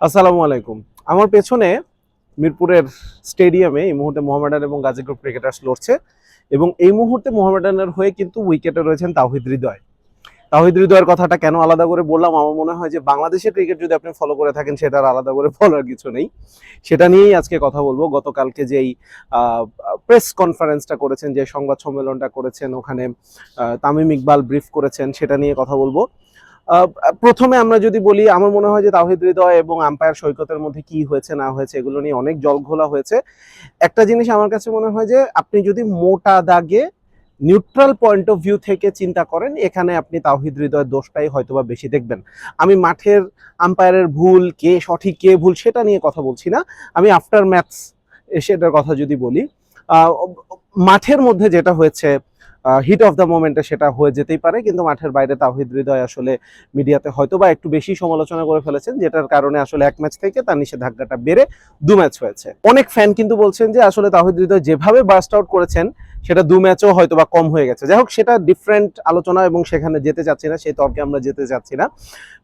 আসসালামু আলাইকুম। আমার পেছনে মিরপুরের স্টেডিয়ামে এই মুহূর্তে মোহামেডান এবং গাজী গ্রুপ ক্রিকেটার্স লড়ছে এবং এই মুহূর্তে মোহামেডানের হয়ে কিন্তু উইকেটে রয়েছেন তাহিদ হৃদয়। তাহিদ হৃদয়ের কথাটা কেন আলাদা করে বললাম? আমার মনে হয় যে বাংলাদেশের ক্রিকেট যদি আপনি ফলো করে থাকেন সেটার আলাদা করে বলার কিছু নেই। সেটা নিয়েই আজকে কথা বলব। গতকালকে যেই প্রেস কনফারেন্সটা করেছেন, যে সংবাদ সম্মেলনটা করেছেন, ওখানে তামিম ইকবাল ব্রিফ করেছেন, সেটা নিয়ে কথা বলব। প্রথমে আমরা যদি বলি, আমার মনে হয় যে তাহিদ হৃদয় এবং আম্পায়ার সৈকতের মধ্যে কি হয়েছে, না হয়েছে, এগুলো নিয়ে অনেক জল ঘোলা হয়েছে। একটা জিনিস আমার কাছে মনে হয় যে, আপনি যদি মোটা দাগে নিউট্রাল পয়েন্ট অফ ভিউ থেকে চিন্তা করেন, এখানে আপনি তাহিদ হৃদয়ের দোষটাই হয়তোবা বেশি দেখবেন। আমি মাঠের আম্পায়ারের ভুল, কে সঠিক, কে ভুল, সেটা নিয়ে কথা বলছি না। আমি আফটার ম্যাথস সেটার কথা যদি বলি মাঠের মধ্যে যেটা হয়েছে হিট অফ দ্য মোমেন্টে সেটা হয়ে যেতেই পারে, কিন্তু মাঠের বাইরে তাহিদ হৃদয় আসলে মিডিয়াতে হয়তো বা একটু বেশি সমালোচনা করে ফেলেছেন, যেটার কারণে আসলে এক ম্যাচ থেকে তার নিষেধাজ্ঞাটা বেড়ে দু ম্যাচ হয়েছে। অনেক ফ্যান কিন্তু বলছেন যে আসলে তাহিদ হৃদয় যেভাবে বাস্ট আউট করেছেন, সেটা দু ম্যাচও হয়তো বা কম হয়ে গেছে। যাই হোক, সেটা ডিফারেন্ট আলোচনা এবং সেখানে যেতে চাচ্ছি না, সেই তর্কে আমরা যেতে চাচ্ছি না।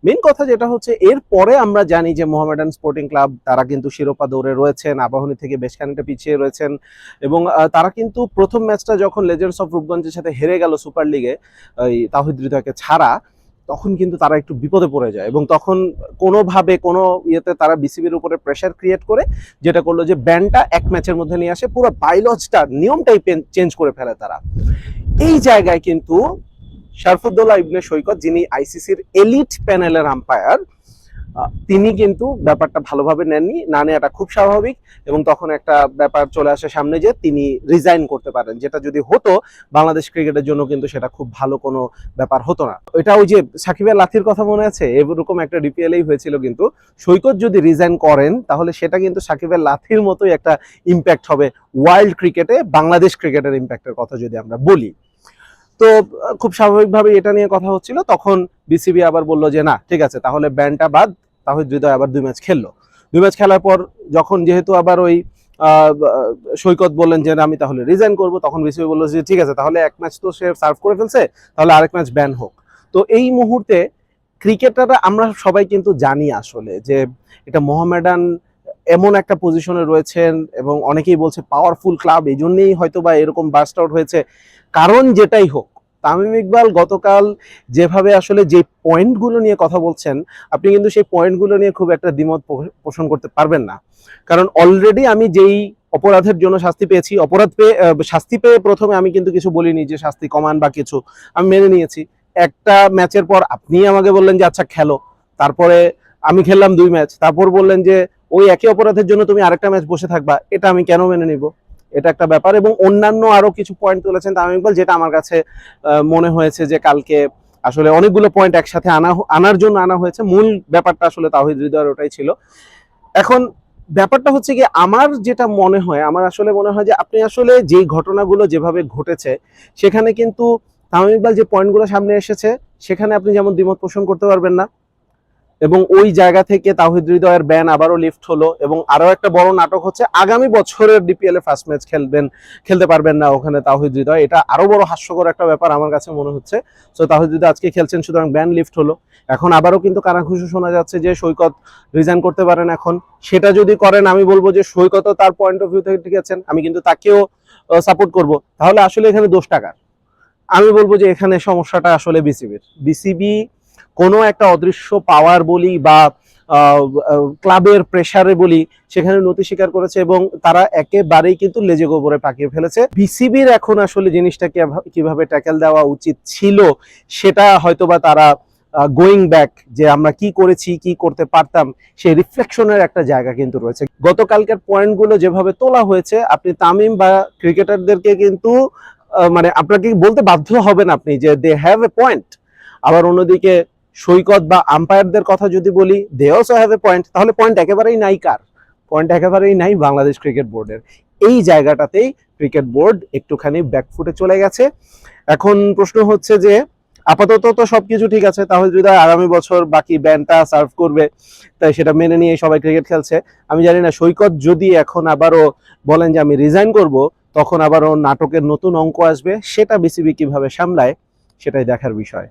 মেন কথা যেটা হচ্ছে, এর পরে আমরা জানি যে মোহামেডান স্পোর্টিং ক্লাব তারা কিন্তু শিরোপা দৌড়ে রয়েছেন, আবাহনী থেকে বেশ খানিকটা পিছিয়ে রয়েছেন এবং তারা কিন্তু প্রথম ম্যাচটা যখন লেজেন্ডস অফ রূপগঞ্জের সাথে হেরে গেল সুপার লিগে ওই তাহিদ ছাড়া, তখন কিন্তু তারা একটু বিপদে পড়ে যায় এবং তখন কোনোভাবে কোনো ইয়েতে তারা বিসিবির উপরে প্রেশার ক্রিয়েট করে, যেটা করল যে ব্যানটা এক ম্যাচের মধ্যে নিয়ে আসে, পুরো বাইলজটা নিয়মটাই চেঞ্জ করে ফেলে তারা। এই জায়গায় কিন্তু শারফুদ্দোল্লাহ ইবনে সৈকত, যিনি আইসিসির এলিট প্যানেলের আম্পায়ার তিনি কিন্তু ব্যাপারটা ভালোভাবে নেননি। না নেওয়াটা খুব স্বাভাবিক এবং তখন একটা ব্যাপার চলে আসে সামনে যে তিনি রিজাইন করতে পারেন। যেটা যদি হতো, বাংলাদেশ ক্রিকেটের জন্য কিন্তু সেটা খুব ভালো কোনো ব্যাপার হতো না। এটা ওই যে সাকিবের লাথির কথা মনে আছে? এরকম একটা ডিপিএলই হয়েছিল কিন্তু। সৈকত যদি রিজাইন করেন, তাহলে সেটা কিন্তু সাকিবের লাথির মতোই একটা ইম্প্যাক্ট হবে ওয়ার্ল্ড ক্রিকেটে বাংলাদেশ ক্রিকেটের ইম্প্যাক্টের কথা যদি আমরা বলি। তো, খুব স্বাভাবিকভাবে এটা নিয়ে কথা হচ্ছিল। তখন বিসিবি আবার বলল যে, না, ঠিক আছে, তাহলে ব্যানটা বাদ। তাহিদ হৃদয় আবার দুই ম্যাচ খেললো। দুই ম্যাচ খেলার পর যখন যেহেতু আবার ওই সৈকত বললেন যে আমি তাহলে রিজাইন করব, তখন বিসিবি বলল যে, ঠিক আছে, তাহলে এক ম্যাচ তো সে সার্ভ করে ফেলছে, তাহলে আরেক ম্যাচ ব্যান হোক। তো এই মুহূর্তে ক্রিকেটাররা, আমরা সবাই কিন্তু জানি আসলে যে, এটা মোহামেডান এমন একটা পজিশনে রয়েছেন এবং অনেকেই বলছে পাওয়ারফুল ক্লাব এই জন্যেই হয়তো বা এরকম বাস্ট আউট হয়েছে। কারণ যেটাই হোক তামিম ইকবাল গতকাল যেভাবে আসলে যে পয়েন্টগুলো নিয়ে কথা বলছেন, আপনি কিন্তু সেই পয়েন্টগুলো নিয়ে খুব একটা দ্বিমত পোষণ করতে পারবেন না। কারণ অলরেডি আমি যেই অপরাধের জন্য শাস্তি পেয়েছি, অপরাধ পেয়ে শাস্তি পেয়ে প্রথমে আমি কিন্তু কিছু বলিনি যে শাস্তি কমান বা কিছু, আমি মেনে নিয়েছি। একটা ম্যাচের পর আপনি আমাকে বললেন যে আচ্ছা খেলো। তারপরে আমি খেললাম দুই ম্যাচ। তারপর বললেন যে, ওই একই অপরাধের জন্য তুমি আরেকটা ম্যাচ বসে থাকবা, এটা আমি কেন মেনে নিব? এটা একটা ব্যাপার এবং অন্যান্য আরও কিছু পয়েন্ট তুলেছেন তামিম ইকবাল, যেটা আমার কাছে মনে হয়েছে যে কালকে আসলে অনেকগুলো পয়েন্ট একসাথে আনা আনার জন্য আনা হয়েছে। মূল ব্যাপারটা আসলে তাহিদ হৃদয়ের ওটাই ছিল। এখন ব্যাপারটা হচ্ছে কি আমার যেটা মনে হয়, আমার আসলে মনে হয় যে আপনি আসলে যেই ঘটনাগুলো যেভাবে ঘটেছে, সেখানে কিন্তু তামিম ইকবাল যে পয়েন্টগুলো সামনে এসেছে, সেখানে আপনি যেমন দ্বিমত পোষণ করতে পারবেন না। এবং ওই জায়গা থেকে তাহিদ হৃদয়ের ব্যান আবারও লিফট হলো এবং আরও একটা বড় নাটক হচ্ছে আগামী বছরের ডিপিএল এ ফার্স্ট ম্যাচ খেলবেন, খেলতে পারবেন না ওখানে তাহিদ হৃদয়। এটা আরও বড় হাস্যকর একটা ব্যাপার আমার কাছে মনে হচ্ছে। তো তাহিদ হৃদয় আজকে খেলছেন, সুতরাং ব্যান লিফট হলো। এখন আবারও কিন্তু কানাঘুষো শোনা যাচ্ছে যে সৈকত রিজাইন করতে পারেন এখন। সেটা যদি করেন, আমি বলব যে সৈকতও তার পয়েন্ট অফ ভিউ থেকে ঠিক আছেন আমি কিন্তু তাকেও সাপোর্ট করব। তাহলে আসলে এখানে দোষ টাকার আমি বলব যে এখানে সমস্যাটা আসলে বিসিবির বিসিবি কোনো একটা অদৃশ্য পাওয়ার বলি বা ক্লাবের প্রেসারে বলি, সেখানে নতি স্বীকার করেছে এবং তারা একেবারেই কিন্তু লেজে গোবরে পাকিয়ে ফেলেছে। বিসিবির এখন আসলে জিনিসটা কীভাবে ট্যাকেল দেওয়া উচিত ছিল, সেটা হয়তোবা তারা গোয়িং ব্যাক যে আমরা কি করেছি, কি করতে পারতাম, সেই রিফ্লেকশনের একটা জায়গা কিন্তু রয়েছে। গতকালকের পয়েন্টগুলো যেভাবে তোলা হয়েছে, আপনি তামিম বা ক্রিকেটারদেরকে কিন্তু মানে আপনাকে বলতে বাধ্য হবেন আপনি যে দে হ্যাভ এ পয়েন্ট আবার অন্যদিকে সৈকত বা আম্পায়ারদের কথা যদি বলি they also have a point তাহলে পয়েন্ট একেবারেই নাই কার? পয়েন্ট একেবারেই নাই বাংলাদেশ ক্রিকেট বোর্ডের এই জায়গাটাতেই ক্রিকেট বোর্ড একটুখানি ব্যাকফুটে চলে গেছে। এখন প্রশ্ন হচ্ছে যে, আপাতত তো সবকিছু ঠিক আছে, তাহলে যদি আগামী বছর বাকি ব্যানটা সার্ভ করবে, তাই সেটা মেনে নিয়ে সবাই ক্রিকেট খেলছে। আমি জানি না, সৈকত যদি এখন আবারও বলেন যে আমি রিজাইন করব, তখন আবারও নাটকের নতুন অঙ্ক আসবে, সেটা বিসিবি কীভাবে সামলায়, সেটাই দেখার বিষয়।